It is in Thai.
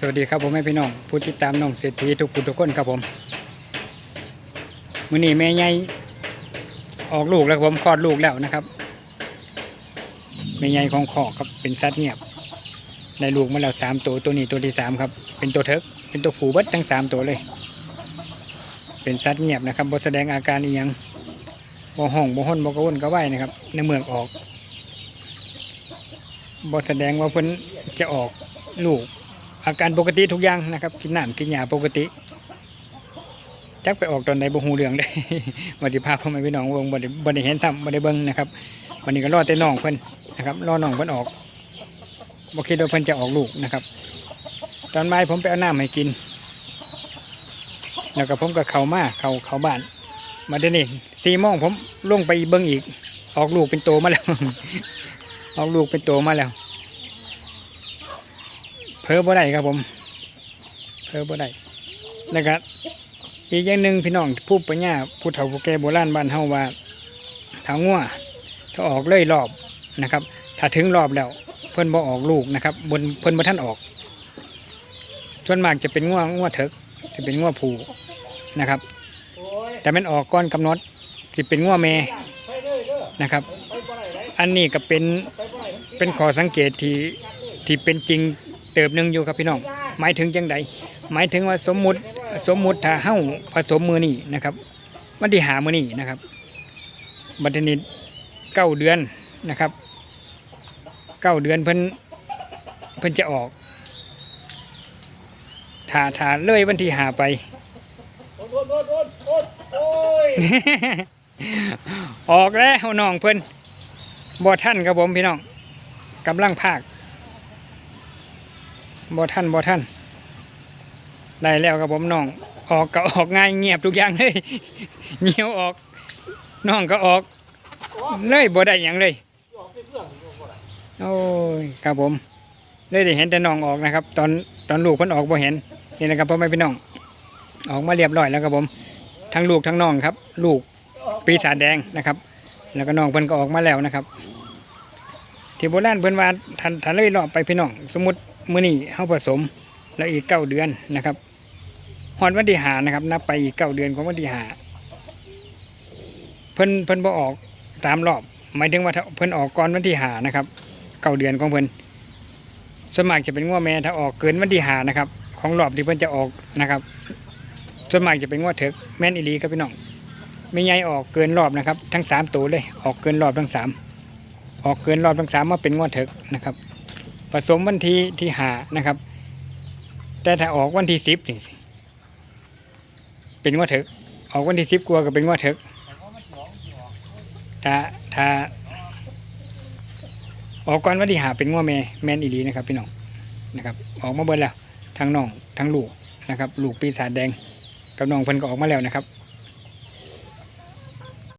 สวัสดีครับผมแม่พี่น้องผู้ติดตามน้องเศรษฐีทุกผู้ทุกคนครับผมมือนี้แม่ใหญ่ออกลูกแล้วผมคลอดลูกแล้วนะครับแม่ใหญ่ของขอกครับเป็นสัตว์เงียบได้ลูกมาแล้วสามตัวตัวนี้ตัวที่สามครับ เป็นตัวเทิกเป็นตัวผูบิดทั้งสามตัวเลย เป็นสัตว์เงียบนะครับบ่แสดงอาการอีหยังบ่ห้องบ่ห้นบ่กระวนกระวายนะครับ ในเมืองออกบ่แสดงว่าเพิ่นจะออกลูก อาการปกติทุกอย่างนะครับ กินน้ำกินยาปกติจักไปออกตอนใดบ่ฮู้เรื่องได้วันที่พาพ่อแม่พี่น้องวงบ่ได้บ่ไดเห็นซ้ำบ่ไดเบิ่งนะครับวันนี้ก็รอแต่น้องเพิ่นนะครับรอน้องเพิ่นออกบ่คิดว่าเพิ่นจะออกลูกนะครับ ตอนบ่าผมไปเอาน้ำให้กิน แล้วก็ผมก็เข้ามาเข้าเข้าบ้าน มาเดี๋ยวนี้สี่โมงผมลงไปเบิ่งอีก ออกลูกเป็นโตมาแล้ว ออกลูกเป็นโตมาแล้ว เพอบ่ได้ครับผมเพอบ่ได้แล้วก็อีกอย่างหนึ่งพี่น้องผู้ปัญญาผู้เฒ่าผู้แก่โบราณบ้านเฮาว่าถ้างัวถ้าออกเลยรอบนะครับ ถ้าถึงรอบแล้วเพิ่นบ่ออกลูกนะครับบนเพิ่นบ่ท่านออกส่วนมากจะเป็นงัวงัวเถิกจะเป็นงัวผูนะครับ แต่มันออกก้อนกำหนดสิเป็นงัวแม่นะครับ อันนี้ก็เป็นเป็นข้อสังเกตที่ที่เป็นจริง เติบหนึ่งอยู่ครับพี่น้องหมายถึงจังใดหมายถึงว่าสมมุติสมมุติถ้าเฮ้าผสมมือนี่นะครับ วันที่หามือนี่นะครับ บัดนี้เก้าเดือนนะครับเก้าเดือนเพิ่นเพิ่นจะออกถ้าถ้าเลยวันที่หาไปออกแล้วน้องเพิ่นบ่ท่านครับผมพี่น้องกำลังภาค บ่ท่านบ่ท่านได้แล้วครับผมน้อง ออกก็ออกง่ายเงียบทุกอย่างเลยเงียวออกน้องก็ออก เลยบ่ได้หยังเลยโอ้ยครับผมเลยได้เห็นแต่น้องออกนะครับ ตอนตอนลูกเพิ่นออกบ่เห็นนี่นะครับพ่อแม่พี่น้อง ออกมาเรียบร้อยแล้วครับผม ทั้งลูกทั้งน้องครับ ลูกปีศาจแดงนะครับ แล้วก็น้องเพิ่นก็ออกมาแล้วนะครับที่โบราณเพิ่นว่าทันทันเลยรอบไปพี่น้อง สมมติ มื้อนี้เฮาผสมแล้วอีกเก้าเดือนนะครับฮอดวันที่หานะครับ นับไปอีกเก้าเดือนของวันที่หาเพิ่นเพิ่นบ่ออกตามรอบหมายถึงว่าเพิ่นออกก่อนวันที่หานะครับเก้าเดือนของเพิ่นส่วนมากจะเป็นง้อแม่ถ้าออกเกินวันที่หานะครับ ของรอบที่เพิ่นจะออกนะครับส่วนมากจะเป็นง้อเถิกแม่นอีลีครับพี่น้องไม่ใหญ่ออกเกินรอบนะครับ ทั้งสามตัวเลย ออกเกินรอบทั้งสามออกเกินรอบทั้งสามมาเป็นงวดเถกนะครับ ผสมวันที่ที่หานะครับ แต่ถ้าออกวันที่สิบนี่เป็นงวดเถกออกวันที่สิบกลัวก็เป็นงวดเถกถ้าถ้าออกก่อนวันที่หาเป็นงวดแม่แมนอีหลีนะครับพี่น้องนะครับ ออกมาเบิดแล้วทั้งน้องทั้งลูกนะครับ ลูกปีศาจแดงกับน้องเพิ่นก็ออกมาแล้วนะครับ